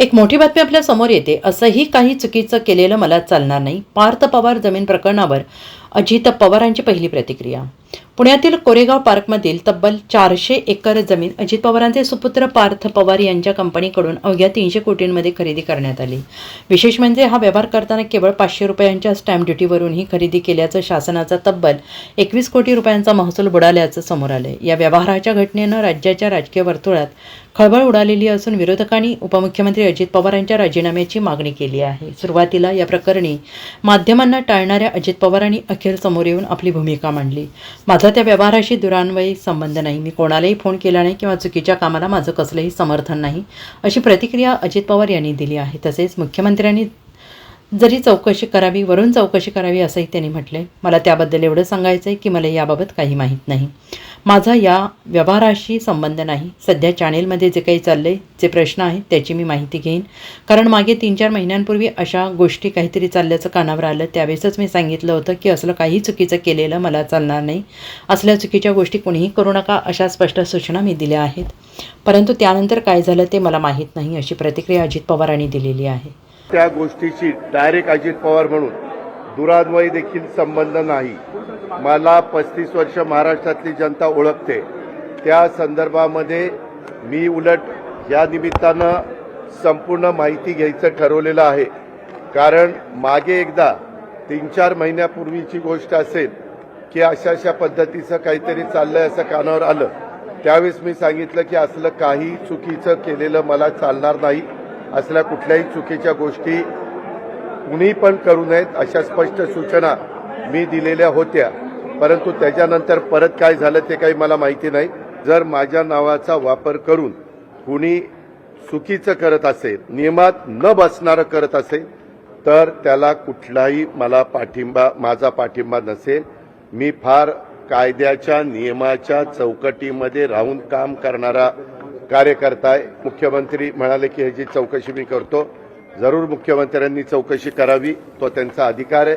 एक मोठी बातमी आपल्यासमोर येते. असंही काही चुकीचं केलेलं मला चालणार नाही. पार्थ पवार जमीन प्रकरणावर अजित पवारांची पहिली प्रतिक्रिया. पुण्यातील कोरेगाव पार्कमधील तब्बल चारशे एकर जमीन अजित पवारांचे सुपुत्र पार्थ पवार यांच्या कंपनीकडून अवघ्या तीनशे कोटींमध्ये खरेदी करण्यात आली. विशेष म्हणजे हा व्यवहार करताना केवळ पाचशे रुपयांच्या स्टॅम्प ड्युटीवरून ही खरेदी केल्याचं शासनाचा तब्बल एकवीस कोटी रुपयांचा महसूल बुडाल्याचं समोर आलंय. या व्यवहाराच्या घटनेनं राज्याच्या राजकीय वर्तुळात खळबळ उडालेली असून विरोधकांनी उपमुख्यमंत्री अजित पवार यांच्या राजीनाम्याची मागणी केली आहे. सुरुवातीला या प्रकरणी माध्यमांना टाळणाऱ्या अजित पवारांनी अखेर समोर येऊन आपली भूमिका मांडली. माझा त्या व्यवहाराशी दुरान्वयी संबंध नाही. मी कोणालाही फोन केला नाही किंवा चुकीच्या कामाला माझं कसलंही समर्थन नाही अशी प्रतिक्रिया अजित पवार यांनी दिली आहे. तसेच मुख्यमंत्र्यांनी जरी चौकशी करावी वरून चौकशी करावी असंही त्यांनी म्हटले मला त्याबद्दल एवढं सांगायचं आहे की मला याबाबत काही माहीत नाही. माझा या व्यवहाराशी संबंध नाही. सध्या चॅनेलमध्ये जे काही चालले जे प्रश्न आहेत त्याची मी माहिती घेईन. कारण मागे तीन चार महिन्यांपूर्वी अशा गोष्टी काहीतरी चालल्याचं कानावर आलं. त्यावेळेसच मी सांगितलं होतं की असलं काही चुकीचं केलेलं मला चालणार नाही. असल्या चुकीच्या गोष्टी कोणीही करू नका अशा स्पष्ट सूचना मी दिल्या आहेत. परंतु त्यानंतर काय झालं ते मला माहीत नाही अशी प्रतिक्रिया अजित पवारांनी दिलेली आहे. त्या गोष्टीशी डायरेक्ट अजित पवार म्हणून दुरान्वयी देखील संबंध नाही. मला पस्तीस वर्ष महाराष्ट्रातली जनता ओळखते. त्या संदर्भामध्ये मी उलट या निमित्तानं संपूर्ण माहिती घ्यायचं ठरवलेलं आहे. कारण मागे एकदा तीन चार महिन्यापूर्वीची गोष्ट असेल की अशा अशा पद्धतीचं काहीतरी चाललंय असं कानावर आलं. त्यावेळेस मी सांगितलं की असलं काही चुकीचं केलेलं मला चालणार नाही. असल्या कुठल्याही चुकीच्या गोष्टी कुणी पण करू नयेत अशा स्पष्ट सूचना मी दिलेल्या होत्या. परंतु त्याच्यानंतर परत काय झालं ते काही मला माहिती नाही. जर माझ्या नावाचा वापर करून कुणी चुकीचं करत असेल नियमात न बसणारं करत असेल तर त्याला कुठलाही मला पाठिंबा माझा पाठिंबा नसेल. मी फार कायद्याच्या नियमाच्या चौकटीमध्ये राहून काम करणारा कार्यकर्ता आहे. मुख्यमंत्री म्हणाले की ह्याची चौकशी मी करतो. जरूर मुख्यमंत्र्यांनी चौकशी करावी. तो त्यांचा अधिकार आहे.